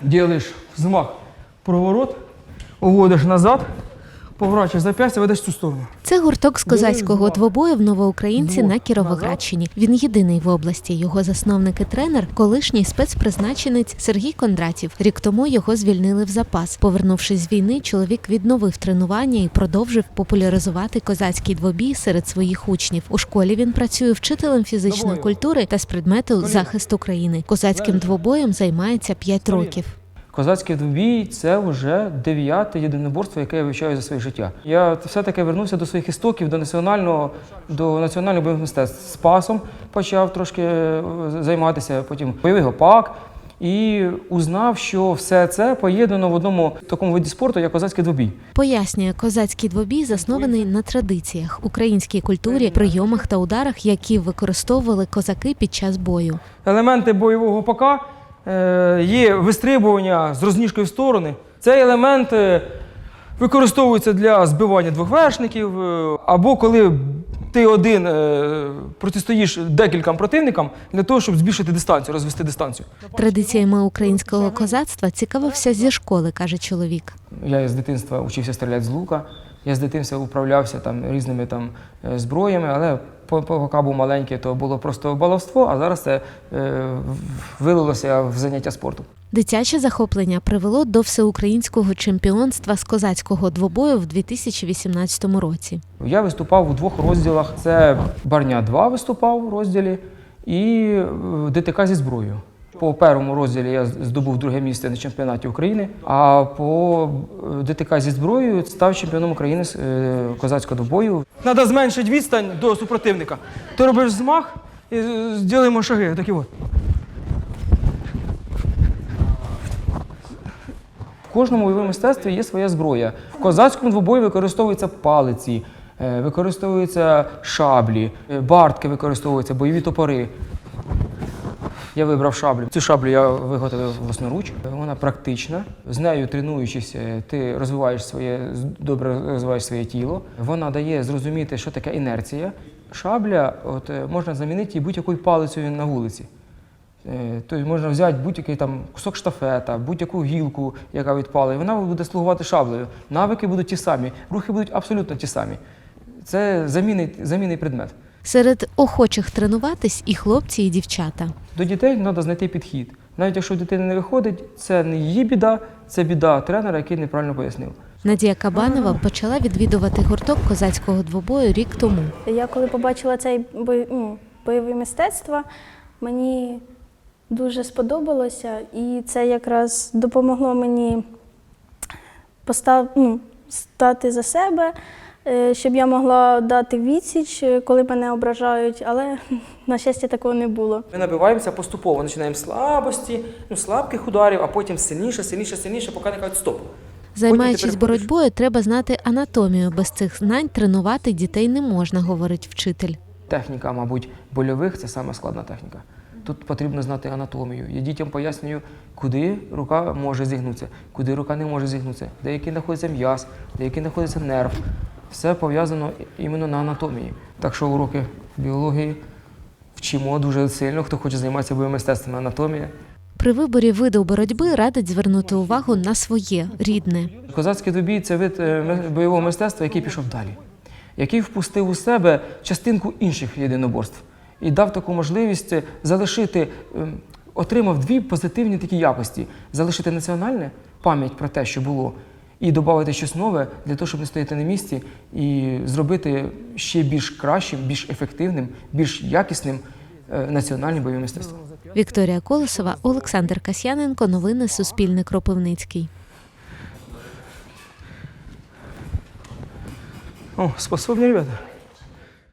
Делаешь взмах, проворот, уводишь назад, поворачиваешь запястье, ведеш в цю сторону. Це гурток з козацького двобою в Новоукраїнці на Кіровоградщині. Він єдиний в області. Його засновник і тренер, колишній спецпризначенець Сергій Кондратів. Рік тому його звільнили в запас. Повернувшись з війни, чоловік відновив тренування і продовжив популяризувати козацький двобій серед своїх учнів. У школі він працює вчителем фізичної культури та з предмету захист України. Козацьким двобоєм займається 5 років. Козацький двобій це вже дев'яте єдиноборство, яке я вивчаю за своє життя. Я все-таки вернувся до своїх істоків, до національного, до національного бойових мистецтв. З пасом почав трошки е, займатися, потім бойовий гопак. І узнав, що все це поєднано в одному такому виді спорту, як козацький двобій. Пояснює, козацький двобій заснований на традиціях, українській культурі, прийомах та ударах, які використовували козаки під час бою. Елементи бойового гопака е, є вистрибування з розніжкою в сторони. Цей елемент е, використовується для збивання двох вершників, е, або коли ти один е, протистоїш декільком противникам для того, щоб збільшити дистанцію, розвести дистанцію. Традиціями українського козацтва цікавився зі школи, каже чоловік. Я з дитинства учився стріляти з лука. Я з дитинства управлявся там різними там е, зброями, але по- по- поки був маленький, то було просто баловство, а зараз це е, вилилося в заняття спорту. Дитяче захоплення привело до всеукраїнського чемпіонства з козацького двобою в 2018 році. Я виступав у двох розділах: це Барня 2 виступав у розділі і ДТК зі зброєю. По першому розділі я здобув друге місце на чемпіонаті України, а по е, ДТК зі зброєю став чемпіоном України з е, козацького двобою. Треба зменшити відстань до супротивника. Ти робиш змах і е, зробимо шаги. Такі от. В кожному бойовому мистецтві є своя зброя. В козацькому двобої використовуються палиці, використовуються шаблі, бартки використовуються, бойові топори. Я вибрав шаблю. Цю шаблю я виготовив власноруч. Вона практична. З нею тренуючись, е, ти розвиваєш своє добре розвиваєш своє тіло. Вона дає зрозуміти, що таке інерція. Шабля, от е, можна замінити її будь-якою палицею на вулиці. Е, Тобто можна взяти будь-який там кусок штафета, будь-яку гілку, яка відпала, і вона буде слугувати шаблею. Навики будуть ті самі, рухи будуть абсолютно ті самі. Це замінний, замінний предмет. Серед охочих тренуватись і хлопці, і дівчата. До дітей треба знайти підхід. Навіть якщо в дитини не виходить, це не її біда, це біда тренера, який неправильно пояснив. Надія Кабанова почала відвідувати гурток козацького двобою рік тому. Я коли побачила цей бой, ну, бойове мистецтво, мені дуже сподобалося, і це якраз допомогло мені постав, ну, стати за себе, щоб я могла дати відсіч, е, коли мене ображають, але, на щастя, такого не було. Ми набиваємося поступово, починаємо слабості, ну, слабких ударів, а потім сильніше, сильніше, сильніше, поки не кажуть стоп. Займаючись боротьбою, треба знати анатомію. Без цих знань тренувати дітей не можна, говорить вчитель. Техніка, мабуть, больових це саме складна техніка. Тут потрібно знати анатомію. Я дітям пояснюю, куди рука може зігнутися, куди рука не може зігнутися, де який знаходиться м'яз, де який знаходиться нерв. Все пов'язано іменно на анатомії. Так що уроки біології вчимо дуже сильно, хто хоче займатися бойовим мистецтвом, анатомія. При виборі виду боротьби радить звернути увагу на своє рідне. Козацький добій це вид е, бойового мистецтва, який пішов далі, який впустив у себе частинку інших єдиноборств і дав таку можливість е, залишити, ем, отримав дві позитивні такі якості: залишити національне пам'ять про те, що було, і додати щось нове для того, щоб не стояти на місці і зробити ще більш кращим, більш ефективним, більш якісним національним національне бойове мистецтво. Вікторія Колосова, Олександр Касьяненко. Новини Суспільне Кропивницький. О, способні ребята.